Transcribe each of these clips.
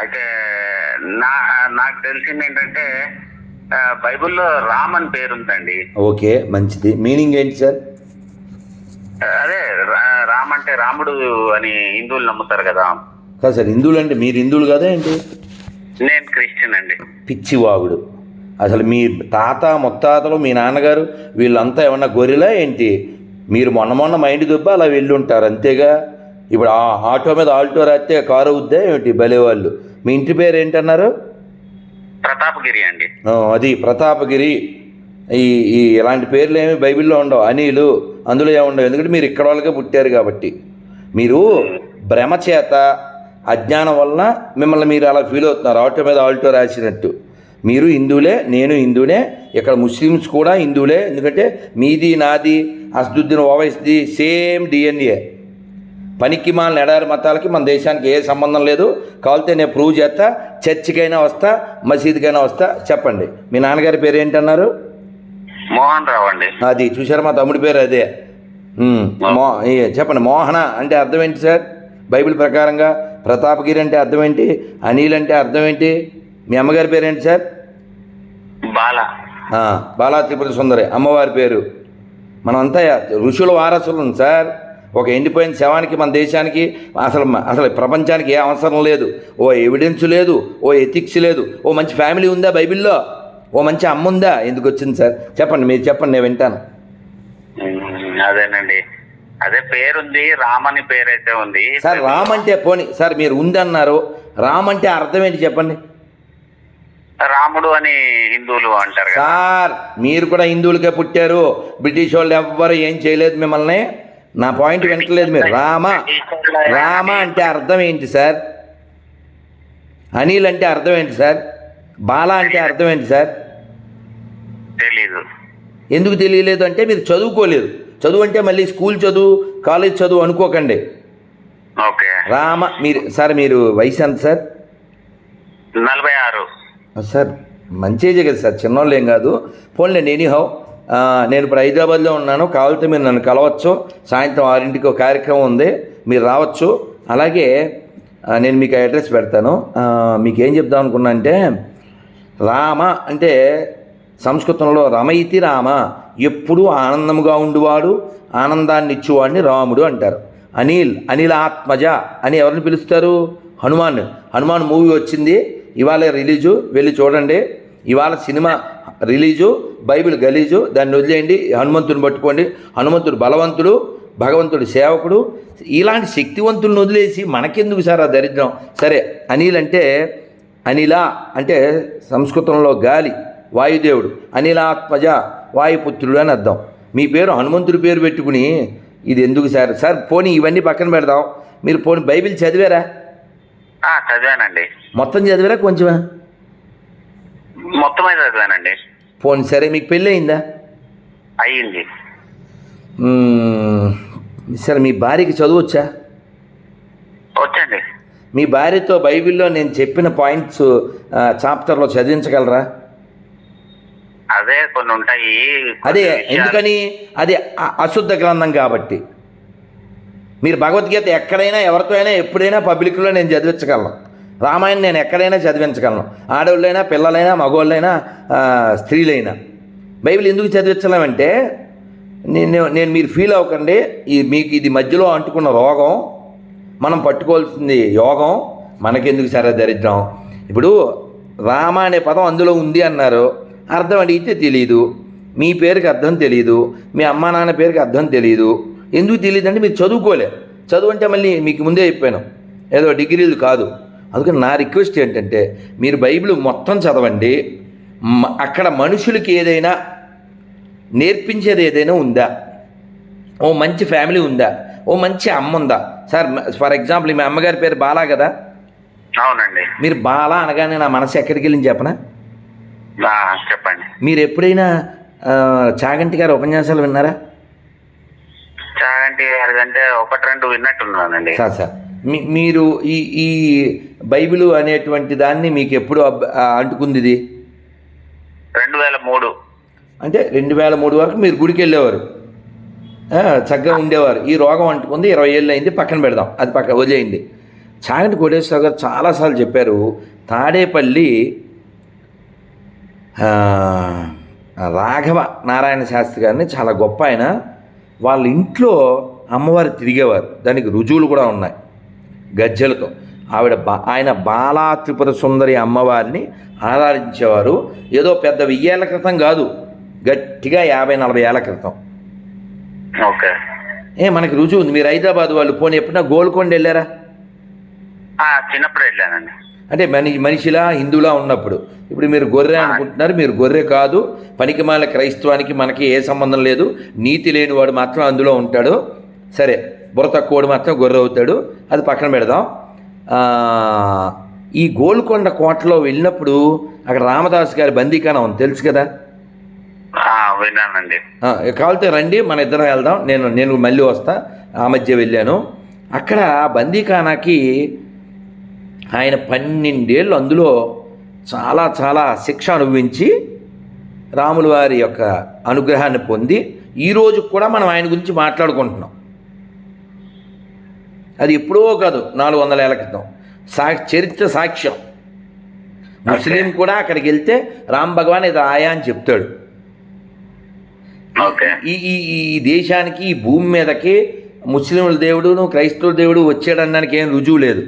అయితే నా నాకు తెలిసింది ఏంటంటే బైబిల్లో రామ్ అని పేరు ఉందండి ఓకే మంచిది. మీనింగ్ ఏంటి సార్? అదే రామ్ అంటే రాముడు అని హిందువులు నమ్ముతారు కదా. కాదు సార్ హిందువులు అంటే మీరు హిందువులు కదా ఏంటి? నేను క్రిస్టియన్ అండి. పిచ్చివాగుడు. అసలు మీ తాత ముత్తాతలు మీ నాన్నగారు వీళ్ళంతా ఏమన్నా గొర్రెలా ఏంటి? మీరు మొన్న మొన్న మైండ్ దుబ్బ అలా వెళ్ళి ఉంటారు అంతేగా? ఇప్పుడు ఆ ఆటో మీద ఆల్టో రాస్తే కారు అవుద్దా ఏమిటి? భలే వాళ్ళు మీ ఇంటి పేరు ఏంటన్నారు? ప్రతాపగిరి అండి. అది ప్రతాపగిరి. ఈ ఈ ఇలాంటి పేర్లు ఏమి బైబిల్లో ఉండవు. అనిలు అందులో ఏమి ఉండవు ఎందుకంటే మీరు ఇక్కడ వాళ్ళకే పుట్టారు కాబట్టి. మీరు భ్రమ చేత అజ్ఞానం వలన మిమ్మల్ని మీరు అలా ఫీల్ అవుతున్నారు. ఆటో మీద ఆల్టో రాసినట్టు. మీరు హిందువులే నేను హిందువునే. ఇక్కడ ముస్లిమ్స్ కూడా హిందువులే. ఎందుకంటే మీది నాది అసదుద్దీన్ ఓవైస్ది సేమ్ డిఎన్ఏ పనికి మాలిన ఎడారి మతాలకి మన దేశానికి ఏ సంబంధం లేదు. కావాలితే నేను ప్రూవ్ చేస్తా చర్చికైనా వస్తా మసీదుకైనా వస్తా చెప్పండి. మీ నాన్నగారి పేరు ఏంటన్నారు? మోహన్ రావు అండి. అది చూసారా మా తమ్ముడి పేరు అదే? మో చెప్పండి. మోహన అంటే అర్థం ఏంటి సార్? బైబిల్ ప్రకారంగా ప్రతాపగిరి అంటే అర్థం ఏంటి? అనిల్ అంటే అర్థం ఏంటి? మీ అమ్మగారి పేరు ఏంటి సార్? బాల. బాలా త్రిపుర సుందరి. అమ్మవారి పేరు. మనమంతా ఋషుల వారసులం సార్. ఒక ఎండిపోయిన శవానికి మన దేశానికి అసలు అసలు ప్రపంచానికి ఏ అవసరం లేదు. ఓ ఎవిడెన్స్ లేదు ఓ ఎథిక్స్ లేదు ఓ మంచి ఫ్యామిలీ ఉందా బైబిల్లో? ఓ మంచి అమ్మ ఉందా? ఎందుకు వచ్చింది సార్? చెప్పండి మీరు చెప్పండి నేను వింటాను. అదేనండి. అదే పేరుంది రామ్ అని పేరైతే ఉంది. సార్ రామ్ అంటే పోని సార్ మీరు ఉందన్నారు. రామ్ అంటే అర్థం ఏంటి చెప్పండి? రాముడు అని హిందువులు అంటారు సార్ మీరు కూడా హిందువులకే పుట్టారు. బ్రిటిష్ వాళ్ళు ఎవ్వరు ఏం చేయలేదు మిమ్మల్ని. నా పాయింట్ వింటలేదు మీరు. రామ. రామ అంటే అర్థం ఏంటి సార్? అనిల్ అంటే అర్థం ఏంటి సార్? బాల అంటే అర్థం ఏంటి సార్? తెలీదు. ఎందుకు తెలియలేదు అంటే మీరు చదువుకోలేదు. చదువు అంటే మళ్ళీ స్కూల్ చదువు కాలేజ్ చదువు అనుకోకండి. ఓకే. రామ మీరు సార్ మీరు వయసు ఎంత సార్? నలభై ఆరు. సార్ మంచి ఏజే కదా సార్. చిన్నోళ్ళు ఏం కాదు. పోన్లేండి ఎనీహౌ నేను ఇప్పుడు హైదరాబాద్లో ఉన్నాను. కావాలంటే మీరు నన్ను కలవచ్చు. సాయంత్రం ఆరింటికి ఒక కార్యక్రమం ఉంది. మీరు రావచ్చు. అలాగే నేను మీకు అడ్రస్ పెడతాను. మీకు ఏం చెప్దాం అనుకున్నా అంటే రామ అంటే సంస్కృతంలో రమయితి రామ. ఎప్పుడూ ఆనందముగా ఉండువాడు ఆనందాన్ని ఇచ్చేవాడిని రాముడు అంటారు. అనిల్ అనిల్ ఆత్మజ అని ఎవరిని పిలుస్తారు? హనుమాన్. హనుమాన్ మూవీ వచ్చింది. ఇవాళ రిలీజు. వెళ్ళి చూడండి. ఇవాళ సినిమా రిలీజు బైబిల్ గలీజు దాన్ని వదిలేయండి హనుమంతుని పట్టుకోండి. హనుమంతుడు బలవంతుడు భగవంతుడు సేవకుడు. ఇలాంటి శక్తివంతులను వదిలేసి మనకెందుకు సార్ ఆ దరిద్రం? సరే అనిల్ అంటే అనిల అంటే సంస్కృతంలో గాలి వాయుదేవుడు. అనిలాత్మజ వాయుపుత్రుడు అని అర్థం. మీ పేరు హనుమంతుడి పేరు పెట్టుకుని ఇది ఎందుకు సార్? సార్ పోనీ ఇవన్నీ పక్కన పెడదాం. మీరు పోనీ బైబిల్ చదివారా? చదివానండి. మొత్తం చదివారా కొంచెమా? మొత్తమే చదివానండి పోనీ సరే మీకు పెళ్ళి అయిందా అయ్యింది. సరే మీ భార్యకి చదువచ్చా? వచ్చండి. మీ భార్యతో బైబిల్లో నేను చెప్పిన పాయింట్స్ చాప్టర్లో చదివించగలరా? అదే కొన్ని ఉంటాయి అదే ఎందుకని? అది అశుద్ధ గ్రంథం కాబట్టి. మీరు భగవద్గీత ఎక్కడైనా ఎవరితో అయినా ఎప్పుడైనా పబ్లిక్లో నేను చదివించగలను. రామాయణం నేను ఎక్కడైనా చదివించగలను. ఆడవాళ్ళైనా పిల్లలైనా మగవాళ్ళైనా స్త్రీలైనా. బైబిల్ ఎందుకు చదివించలేమంటే నేను నేను మీరు ఫీల్ అవ్వకండి ఈ మీకు ఇది మధ్యలో అంటుకున్న రోగం మనం పట్టుకోవాల్సింది యోగం మనకెందుకు సరే దరిద్రం. ఇప్పుడు రామ అనే పదం అందులో ఉంది అన్నారు. అర్థం అడిగితే తెలియదు మీ పేరుకి అర్థం తెలియదు మీ అమ్మా నాన్న పేరుకి అర్థం తెలియదు ఎందుకు తెలియదు అంటే మీరు చదువుకోలే. చదువు అంటే మళ్ళీ మీకు ముందే చెప్పాను. ఏదో డిగ్రీలు కాదు. అందుకని నా రిక్వెస్ట్ ఏంటంటే మీరు బైబిల్ మొత్తం చదవండి. అక్కడ మనుషులకి ఏదైనా నేర్పించేది ఏదైనా ఉందా? ఓ మంచి ఫ్యామిలీ ఉందా? ఓ మంచి అమ్మ ఉందా? సార్ ఫర్ ఎగ్జాంపుల్ మీ అమ్మగారి పేరు బాలా కదా? అవునండి. మీరు బాలా అనగానే నా మనసు ఎక్కడికి వెళ్ళింది చెప్పనా? చెప్పండి. మీరు ఎప్పుడైనా చాగంటి గారి ఉపన్యాసాలు విన్నారా? చాగంటి గారి అంటే ఒకటి రెండు విన్నట్టున్నానండి సార్ సార్. మీరు ఈ ఈ బైబిల్ అనేటువంటి దాన్ని మీకు ఎప్పుడు అంటుకుంది రెండు వేల మూడు. అంటే రెండు వేల మూడు వరకు మీరు గుడికి వెళ్ళేవారు చక్కగా ఉండేవారు. ఈ రోగం అంటుకుంది ఇరవై ఏళ్ళు అయింది పక్కన పెడదాం. అది పక్క వదిలేయండి. చాగంటి కోటేశ్వర గారు చాలాసార్లు చెప్పారు తాడేపల్లి రాఘవ నారాయణ శాస్త్రి గారిని చాలా గొప్ప ఆయన. వాళ్ళ ఇంట్లో అమ్మవారు తిరిగేవారు. దానికి రుజువులు కూడా ఉన్నాయి. గజ్జలతో. ఆవిడ బా ఆయన బాలా త్రిపుర సుందరి అమ్మవారిని ఆరాధించేవారు. ఏదో పెద్ద వెయ్యేళ్ళ క్రితం కాదు గట్టిగా యాభై నలభై ఏళ్ళ క్రితం. ఓకే. ఏ మనకి రుజువు ఉంది. మీరు హైదరాబాద్ వాళ్ళు పోనీ ఎప్పుడైనా గోల్కొండ వెళ్ళారా? చిన్నప్పుడు వెళ్ళానండి. అంటే మని మనిషిలా హిందువులా ఉన్నప్పుడు. ఇప్పుడు మీరు గొర్రె అనుకుంటున్నారు. మీరు గొర్రె కాదు పనికిమాల క్రైస్తవానికి మనకి ఏ సంబంధం లేదు. నీతి లేనివాడు మాత్రం అందులో ఉంటాడు. సరే బుర్ర తక్కువడు మాత్రం గొర్రె అవుతాడు. అది పక్కన పెడదాం. ఈ గోల్కొండ కోటలో వెళ్ళినప్పుడు అక్కడ రామదాస్ గారి బందీకానం ఉంది. తెలుసు కదా? విన్నానండి. కావాలితే రండి మన ఇద్దరం వెళ్దాం. నేను నేను మళ్ళీ వస్తా. ఆ మధ్య వెళ్ళాను. అక్కడ బందీఖానాకి ఆయన పన్నెండేళ్ళు అందులో చాలా చాలా శిక్ష అనుభవించి రాముల వారి యొక్క అనుగ్రహాన్ని పొంది ఈ రోజు కూడా మనం ఆయన గురించి మాట్లాడుకుంటున్నాం. అది ఎప్పుడో కాదు నాలుగు వందల ఏళ్ళ క్రితం. సా చరిత్ర సాక్ష్యం. ముస్లిం కూడా అక్కడికి వెళ్తే రామ్ భగవాన్ ఇది ఆయా అని చెప్తాడు. ఈ ఈ ఈ దేశానికి ఈ భూమి మీదకి ముస్లింల దేవుడును క్రైస్తవుల దేవుడు వచ్చాడు అనడానికి ఏం రుజువు లేదు.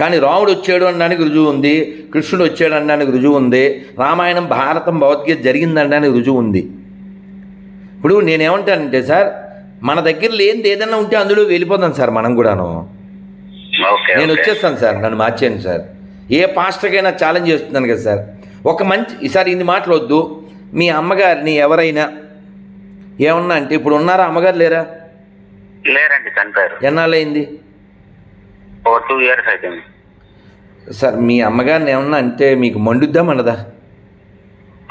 కానీ రాముడు వచ్చాడు అనడానికి రుజువు ఉంది కృష్ణుడు వచ్చాడు అనడానికి రుజువు ఉంది రామాయణం భారతం భగవద్గీత జరిగిందనడానికి రుజువు ఉంది. ఇప్పుడు నేనేమంటానంటే సార్ మన దగ్గర లేనిది ఏదైనా ఉంటే అందులో వెళ్ళిపోతాం సార్ మనం కూడాను. నేను. వచ్చేస్తాను సార్ నన్ను మార్చేయండి సార్. ఏ పాస్టర్కైనా ఛాలెంజ్ చేస్తున్నాను కదా సార్. ఒక మంచి ఈసారి ఇన్ని మాటలు వద్దు. మీ అమ్మగారిని ఎవరైనా ఏమన్నా అంటే ఇప్పుడు ఉన్నారా? అమ్మగారు లేరా? లేరండి చనిపోయారు. ఎన్నాళ్ళయింది? ఓ టూ ఇయర్స్ అయిపోయింది. సార్ మీ అమ్మగారిని ఏమన్నా అంటే మీకు మండుద్దా మనదా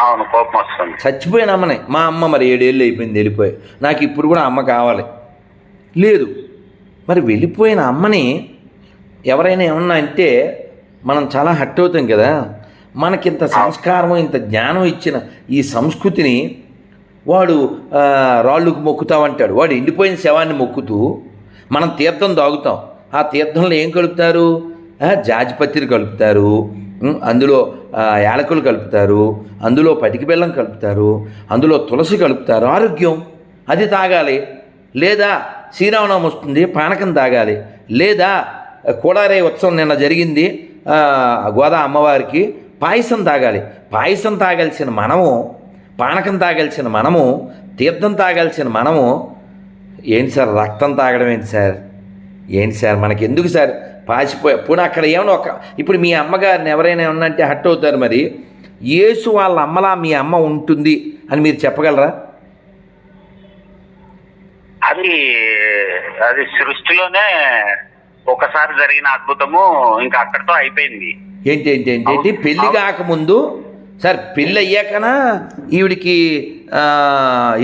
అవును కోపం వస్తుంది. చచ్చిపోయిన అమ్మనే. మా అమ్మ మరి ఏడేళ్ళు అయిపోయింది వెళ్ళిపోయి. నాకు ఇప్పుడు కూడా అమ్మ కావాలి. లేదు. మరి వెళ్ళిపోయిన అమ్మని ఎవరైనా ఏమన్నా అంటే మనం చాలా హట్ అవుతాం కదా. మనకింత సంస్కారం ఇంత జ్ఞానం ఇచ్చిన ఈ సంస్కృతిని వాడు రాళ్ళుకు మొక్కుతామంటాడు వాడు ఎండిపోయిన శవాన్ని మొక్కుతూ మనం తీర్థం దాగుతాం. ఆ తీర్థంలో ఏం కలుపుతారు? జాజిపత్రి కలుపుతారు. అందులో యాలకులు కలుపుతారు అందులో పటికి బెల్లం కలుపుతారు అందులో తులసి కలుపుతారు. ఆరోగ్యం అది తాగాలి. లేదా శ్రీరామనవమి వస్తుంది పానకం తాగాలి. లేదా కోడారే ఉత్సవం నిన్న జరిగింది ఆ, గోదా అమ్మవారికి పాయసం తాగాలి. పాయసం తాగాల్సిన మనము పానకం తాగాల్సిన మనము తీర్థం తాగాల్సిన మనము ఏంటి సార్ రక్తం తాగడం ఏంటి సార్? ఏంటి సార్ మనకి ఎందుకు సార్? పాసిపోయి పోనీ అక్కడ ఏమన్నా ఒక ఇప్పుడు మీ అమ్మగారిని ఎవరైనా ఏమన్నా అంటే హట్ అవుతారు మరి. యేసు వాళ్ళ అమ్మలా మీ అమ్మ ఉంటుంది అని మీరు చెప్పగలరా? అది అది సృష్టిలోనే ఒకసారి జరిగిన అద్భుతము ఇంకా అక్కడితో అయిపోయింది. ఏంటి ఏంటి ఏంటి ఏంటి? పెళ్ళి కాకముందు సార్ పెళ్ళి అయ్యాకనా? ఈవిడికి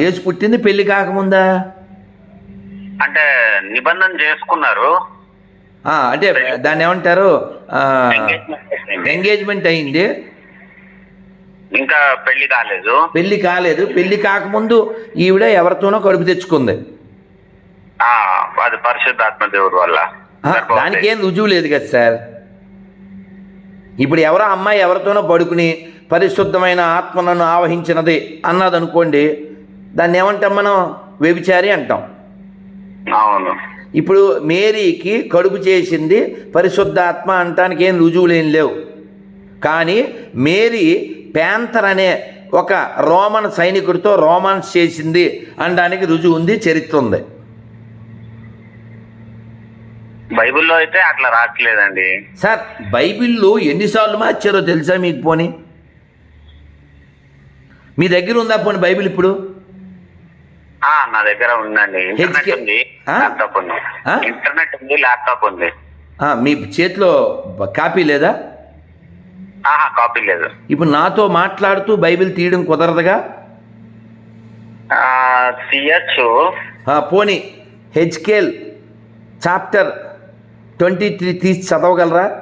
యేసు పుట్టింది పెళ్ళి కాకముందా? అంటే నిబంధన చేసుకున్నారు. అంటే దాన్ని ఏమంటారు? ఎంగేజ్మెంట్ అయింది. ఇంకా పెళ్ళి కాలేదు. పెళ్ళి కాలేదు. పెళ్ళి కాకముందు ఈవిడ ఎవరితోనో కడుపు తెచ్చుకుంది. అది పరిశుద్ధాత్మ దేవుడు వల్ల. దానికి ఏం రుజువు లేదు కదా సార్? ఇప్పుడు ఎవరో అమ్మాయి ఎవరితోనో పడుకుని పరిశుద్ధమైన ఆత్మ నన్ను ఆవహించినది అన్నది అనుకోండి దాన్ని ఏమంటాం మనం? వ్యభిచారి అంటాం. అవును. ఇప్పుడు మేరీకి కడుపు చేసింది పరిశుద్ధాత్మ అంటానికి ఏం రుజువులు ఏం లేవు. కానీ మేరీ ప్యాంతర్ అనే ఒక రోమన్ సైనికుడితో రోమాన్స్ చేసింది అనడానికి రుజువు ఉంది చరిత్ర ఉంది. బైబిల్లో అయితే అట్లా రాట్లేదండి. సార్ బైబిల్లో ఎన్నిసార్లు మార్చారో తెలుసా మీకు పోనీ? మీ దగ్గర ఉందా పోనీ బైబిల్ ఇప్పుడు? నా దగ్గర ఉందండి. ఇంటర్నెట్ ఉంది? ల్యాప్టాప్ ఉంది? ఇంటర్నెట్ ఉంది ల్యాప్టాప్ ఉంది. ఆ, మీ చేతిలో కాపీ లేదా? కాపీ లేదు. ఇప్పుడు నాతో మాట్లాడుతూ బైబిల్ తీయడం కుదరదుగా? తీయచ్చు. పోనీ. హెచ్కేల్ చాప్టర్ ట్వంటీ త్రీ తీసి చదవగలరా?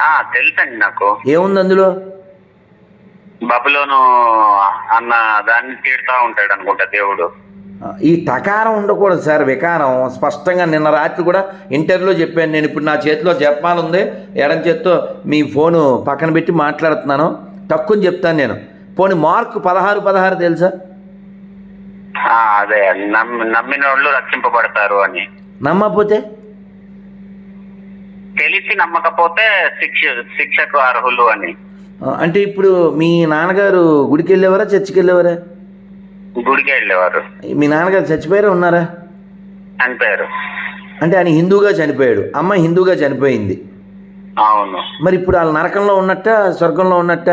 ఆ తెలుసండి నాకు. ఏముంది అందులో? బబులోను అన్న దాన్ని తీడుతా ఉంటాడు అనుకుంటా దేవుడు. ఈ టకారం ఉండకూడదు సార్ వికారం. స్పష్టంగా నిన్న రాత్రి కూడా ఇంటర్వ్యూలో చెప్పాను నేను ఇప్పుడు నా చేతిలో ఉంది ఎడం చేత్తో మీ ఫోను పక్కన పెట్టి మాట్లాడుతున్నాను. తక్కువ చెప్తాను నేను. పోనీ మార్కు పదహారు పదహారు తెలుసా? అదే నమ్మి నమ్మిన వాళ్ళు రక్షింపబడతారు అని. నమ్మకపోతే? తెలిసి నమ్మకపోతే శిక్ష శిక్షకు అర్హులు అని. అంటే ఇప్పుడు మీ నాన్నగారు గుడికి వెళ్ళేవారా చర్చికి వెళ్ళేవారా గుడికి వెళ్ళేవారు మీ నాన్నగారు చచ్చిపోయారా ఉన్నారా? చనిపోయారు. అంటే ఆయన హిందూగా చనిపోయాడు అమ్మ హిందూగా చనిపోయింది. అవును. మరి ఇప్పుడు వాళ్ళ నరకంలో ఉన్నట్ట స్వర్గంలో ఉన్నట్ట?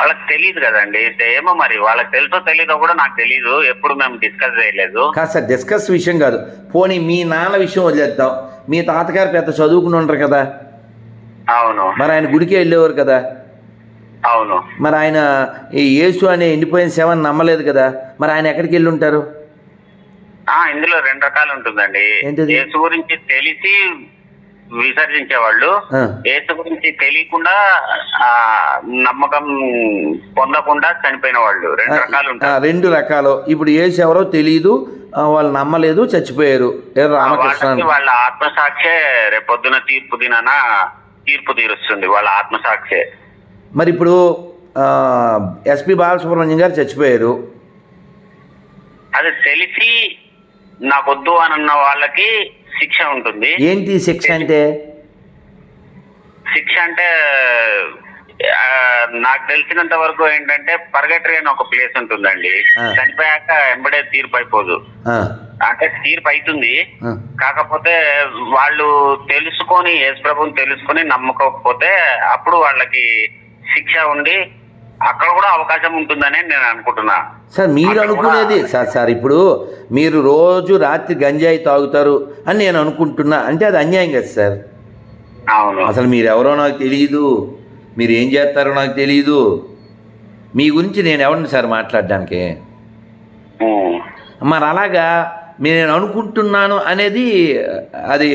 వాళ్ళకి తెలియదు కదండి ఏమో మరి వాళ్ళకి తెలుసో తెలీదో కూడా నాకు తెలీదు ఎప్పుడు మేము డిస్కస్ చేయలేదు. కాదు సార్ డిస్కస్ విషయం కాదు. పోనీ మీ నాన్న విషయం వదిలేద్దాం మీ తాతగారు పెద్ద చదువుకుని ఉండరు కదా? అవును. మరి ఆయన గుడికి వెళ్ళేవారు కదా? అవును. మరి ఆయన ఈ యేసు అనే ఎండిపోయిన సేవని నమ్మలేదు కదా? మరి ఆయన ఎక్కడికి వెళ్ళి ఉంటారు? ఆ ఇందులో రెండు రకాలు ఉంటుందండి. ఏంటిది? యేసు గురించి తెలిసి విసర్జించే వాళ్ళు ఆ, యేసు గురించి తెలియకుండా ఆ నమ్మకం పొందకుండా చనిపోయిన వాళ్ళు రెండు రకాలు ఆ, ఉంటారు రెండు రకాలు. ఇప్పుడు యేసు ఎవరో తెలియదు ఆ, వాళ్ళు నమ్మలేదు చచ్చిపోయారు. రామకృష్ణ వాళ్ళకి. వాళ్ళ ఆత్మసాక్షే రేపొద్దున తీర్పు దినాన తీర్పు తీరుస్తుంది వాళ్ళ ఆత్మసాక్షే. మరి ఇప్పుడు ఎస్పి బాలసుబ్రహ్మణ్యం గారు చచ్చిపోయారు. అది తెలిసి నాకొద్దు అని అన్న వాళ్ళకి శిక్ష ఉంటుంది. ఏంటి శిక్ష అంటే? శిక్ష అంటే నాకు తెలిసినంత వరకు ఏంటంటే పర్గటరీ అని ఒక ప్లేస్ ఉంటుందండి. చనిపోయాక ఎంబడే తీర్పు అయిపోదు. అంటే తీర్పు అవుతుంది కాకపోతే వాళ్ళు తెలుసుకొని యేసు ప్రభుని తెలుసుకొని నమ్మకపోతే అప్పుడు వాళ్ళకి శిక్ష ఉండి అక్కడ కూడా అవకాశం ఉంటుందని నేను అనుకుంటున్నా. సార్ మీరు అనుకునేది సార్ సార్ ఇప్పుడు మీరు రోజు రాత్రి గంజాయి తాగుతారు అని నేను అనుకుంటున్నా. అంటే అది అన్యాయం కదా సార్? అవును. అసలు మీరు ఎవరో నాకు తెలియదు మీరు ఏం చేస్తారో నాకు తెలియదు మీ గురించి నేను ఎవరిని సార్ మాట్లాడడానికి. మరి అలాగా నేను అనుకుంటున్నాను అనేది అది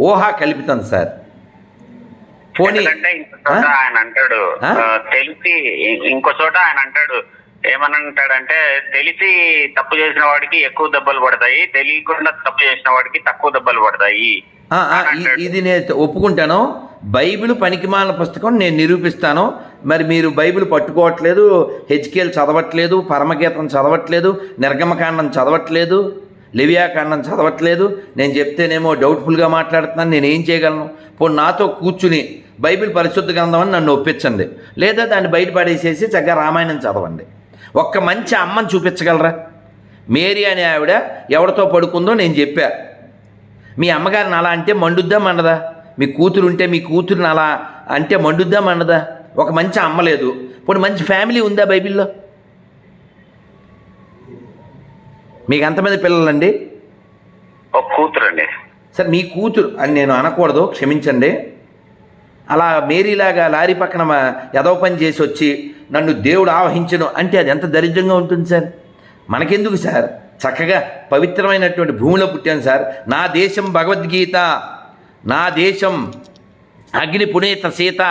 ఊహా కల్పితం సార్. పోనీ? ఆయన అంటాడు తెలిసి ఇంకో చోట ఆయన అంటాడు ఏమని అంటాడంటే తెలిసి తప్పు చేసిన వాడికి ఎక్కువ దెబ్బలు పడతాయి తెలియకుండా తప్పు చేసిన వాడికి తక్కువ దెబ్బలు పడతాయి. ఇది నేను ఒప్పుకుంటాను. బైబిల్ పనికిమాలిన పుస్తకం నేను నిరూపిస్తాను. మరి మీరు బైబిల్ పట్టుకోవట్లేదు హెచ్కేల్ చదవట్లేదు పరమగీతం చదవట్లేదు నిర్గమకాండం చదవట్లేదు లివియాకాండం చదవట్లేదు. నేను చెప్తేనేమో డౌట్ఫుల్గా మాట్లాడుతున్నాను నేను ఏం చేయగలను? పోనీ నాతో కూర్చుని బైబిల్ పరిశుద్ధ గ్రంథం అని నన్ను ఒప్పించండి. లేదా దాన్ని బయట పడేసేసి చక్కగా రామాయణం చదవండి. ఒక్క మంచి అమ్మని చూపించగలరా? మేరీ అనే ఆవిడ ఎవరితో పడుకుందో నేను చెప్పా. మీ అమ్మగారిని అలా అంటే మండుద్దా మండదా? మీ కూతురు ఉంటే మీ కూతురుని అలా అంటే మండుద్దా మండదా? ఒక మంచి అమ్మ లేదు. ఇప్పుడు మంచి ఫ్యామిలీ ఉందా బైబిల్లో? మీకు ఎంతమంది పిల్లలండి? ఒక కూతురు అండి సరే మీ కూతురు అని నేను అనకూడదు క్షమించండి. అలా మేరీలాగా లారీ పక్కన ఎదవ పని చేసి వచ్చి నన్ను దేవుడు ఆవహించను అంటే అది ఎంత దరిద్రంగా ఉంటుంది సార్? మనకెందుకు సార్? చక్కగా పవిత్రమైనటువంటి భూమిలో పుట్టాను సార్. నా దేశం భగవద్గీత నా దేశం అగ్ని పునీత సీత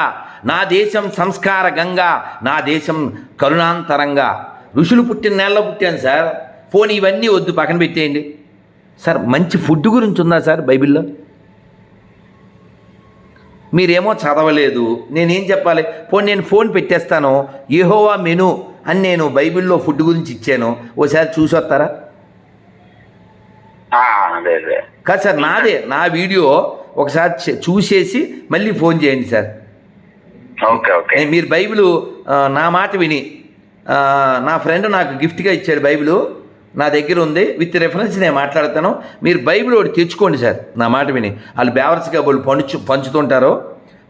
నా దేశం సంస్కార గంగా నా దేశం కరుణాంతరంగా. ఋషులు పుట్టిన నెలలో పుట్టాను సార్. ఫోన్ ఇవన్నీ వద్దు పక్కన పెట్టేయండి. సార్ మంచి ఫుడ్ గురించి ఉందా సార్ బైబిల్లో? మీరేమో చదవలేదు నేనేం చెప్పాలి? పోనీ నేను ఫోన్ పెట్టేస్తాను ఏహోవా మెను అని నేను బైబిల్లో ఫుడ్ గురించి ఇచ్చాను. ఓసారి చూసి వస్తారా ఆ, అదే అదే కాదు సార్ నాదే. నా వీడియో ఒకసారి చూసేసి మళ్ళీ ఫోన్ చేయండి సార్. మీరు బైబిల్ నా మాట విని నా ఫ్రెండ్ నాకు గిఫ్ట్గా ఇచ్చాడు బైబిల్. నా దగ్గర ఉంది. విత్ రెఫరెన్స్ నేను మాట్లాడతాను. మీరు బైబిల్ ఒకటి తెచ్చుకోండి సార్ నా మాట విని. వాళ్ళు బేవర్స్గా వాళ్ళు పంచు పంచుతుంటారో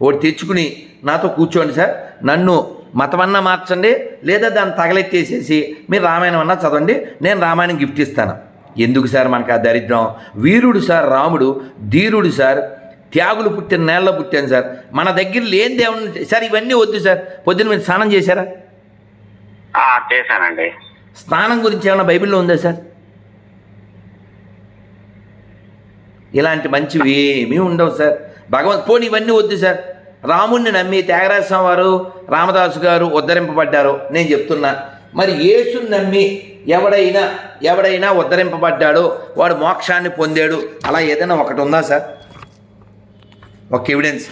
ఒకటి తెచ్చుకుని నాతో కూర్చోండి సార్. నన్ను మతమన్నా మార్చండి. లేదా దాన్ని తగలెత్తేసేసి మీరు రామాయణం అన్నా చదవండి. నేను రామాయణం గిఫ్ట్ ఇస్తాను. ఎందుకు సార్ మనకు ఆ దరిద్రం? వీరుడు సార్ రాముడు ధీరుడు సార్ త్యాగులు పుట్టిన నేలలో పుట్టాను సార్. మన దగ్గర లేని దేవుని సార్ ఇవన్నీ వద్దు సార్. పొద్దున్న మీరు స్నానం చేశారా? చేశానండి. స్నానం గురించి ఏమైనా బైబిల్లో ఉందా సార్? ఇలాంటి మంచివి ఏమీ ఉండవు సార్. భగవంత్ పోనీ ఇవన్నీ వద్దు సార్. రాముణ్ణి నమ్మి త్యాగరాజస్వామి వారు రామదాసు గారు ఉద్ధరింపబడ్డారు. నేను చెప్తున్నా. మరి యేసుని నమ్మి ఎవడైనా ఎవడైనా ఉద్ధరింపబడ్డాడో వాడు మోక్షాన్ని పొందాడు. అలా ఏదైనా ఒకటి ఉందా సార్? ఒక ఎవిడెన్స్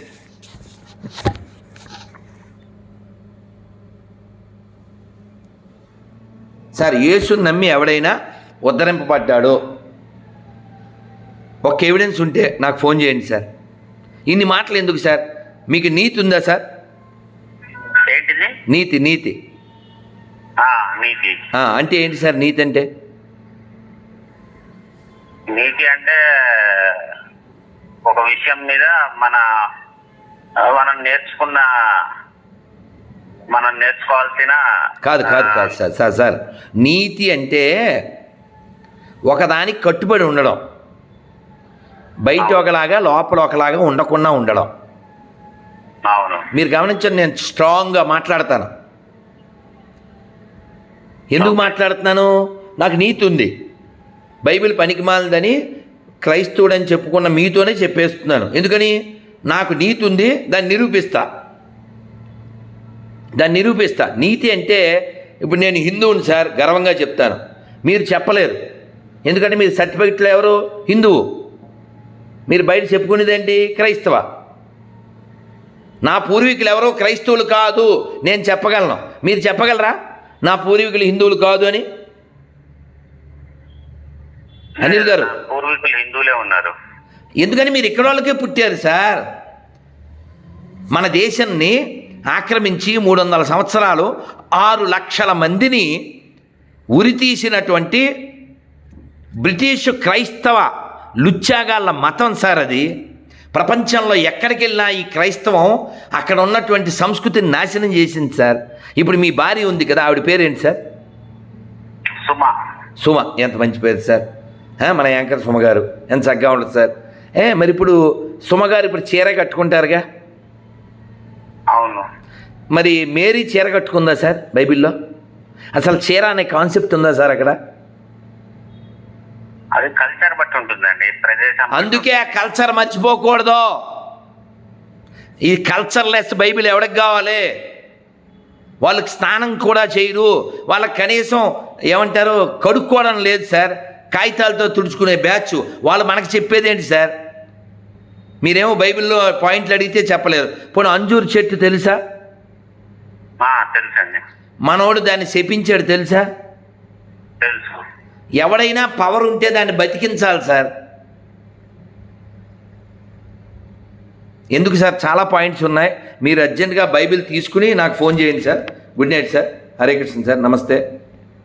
సార్ యేసుని నమ్మి ఎవడైనా ఉద్ధరింపబడ్డాడో ఒక ఎవిడెన్స్ ఉంటే నాకు ఫోన్ చేయండి సార్. ఇన్ని మాటలు ఎందుకు సార్? మీకు నీతి ఉందా సార్? నీతి నీతి. నీతి. అంటే ఏంటి సార్ నీతి అంటే? నీతి అంటే ఒక విషయం మీద మన మనం నేర్చుకున్న మనం నేర్చుకోవాల్సిన కాదు కాదు కాదు సార్ సార్ సార్. నీతి అంటే ఒకదానికి కట్టుబడి ఉండడం. బయట ఒకలాగా లోపల ఒకలాగా ఉండకుండా ఉండడం. అవును. మీరు గమనించండి నేను స్ట్రాంగ్గా మాట్లాడతాను. ఎందుకు మాట్లాడుతున్నాను? నాకు నీతి ఉంది. బైబిల్ పనికిమాలదని క్రైస్తవుడని చెప్పుకున్న మీతోనే చెప్పేస్తున్నాను. ఎందుకని? నాకు నీతి ఉంది దాన్ని నిరూపిస్తా. దాన్ని నిరూపిస్తా. నీతి అంటే ఇప్పుడు నేను హిందువుని సార్ గర్వంగా చెప్తాను. మీరు చెప్పలేరు. ఎందుకంటే మీరు సర్టిఫికెట్లో ఎవరు? హిందువు. మీరు బయట చెప్పుకునేది ఏంటి క్రైస్తవ. నా పూర్వీకులు ఎవరో క్రైస్తవులు కాదు. నేను చెప్పగలను. మీరు చెప్పగలరా? నా పూర్వీకులు హిందువులు కాదు అని? అనిల్ గారు. పూర్వీకులు హిందువులే ఉన్నారు. ఎందుకని మీరు ఇక్కడ వాళ్ళకే పుట్టారు సార్? మన దేశాన్ని ఆక్రమించి మూడు వందల సంవత్సరాలు ఆరు లక్షల మందిని ఉరితీసినటువంటి బ్రిటిష్ క్రైస్తవ లుచ్చాగాళ్ళ మతం సార్ అది. ప్రపంచంలో ఎక్కడికి వెళ్ళినా ఈ క్రైస్తవం అక్కడ ఉన్నటువంటి సంస్కృతిని నాశనం చేసింది సార్. ఇప్పుడు మీ భార్య ఉంది కదా ఆవిడ పేరేంటి సార్? సుమ. సుమ. ఎంత మంచి పేరు సార్. మన యాంకర్ సుమ గారు. ఎంత చక్కగా ఉంటుంది సార్. ఏ మరి ఇప్పుడు సుమ గారు ఇప్పుడు చీర కట్టుకుంటారుగా? అవును. మరి మేరీ చీర కట్టుకుందా సార్ బైబిల్లో? అసలు చీర అనే కాన్సెప్ట్ ఉందా సార్ అక్కడ? అది కల్చర్ బట్టి ఉంటుందండి ప్రదేశం అందుకే ఆ కల్చర్ మర్చిపోకూడదు. ఈ కల్చర్లెస్ బైబిల్ ఎవరికి కావాలి? వాళ్ళకి స్నానం కూడా చేయరు. వాళ్ళకి కనీసం ఏమంటారు కడుక్కోవడం లేదు సార్. కాగితాలతో తుడుచుకునే బ్యాచ్. వాళ్ళు మనకు చెప్పేది ఏంటి సార్? మీరేమో బైబిల్లో పాయింట్లు అడిగితే చెప్పలేరు. పోనీ అంజూరు చెట్టు తెలుసా? తెలుసండి. మనోడు దాన్ని శపించాడు తెలుసా? తెలుసు. ఎవడైనా పవర్ ఉంటే దాన్ని బతికించాలి సార్ ఎందుకు సార్ చాలా పాయింట్స్ ఉన్నాయి. మీరు అర్జెంటుగా బైబిల్ తీసుకుని నాకు ఫోన్ చేయండి sir good night sir Hare Krishna sir నమస్తే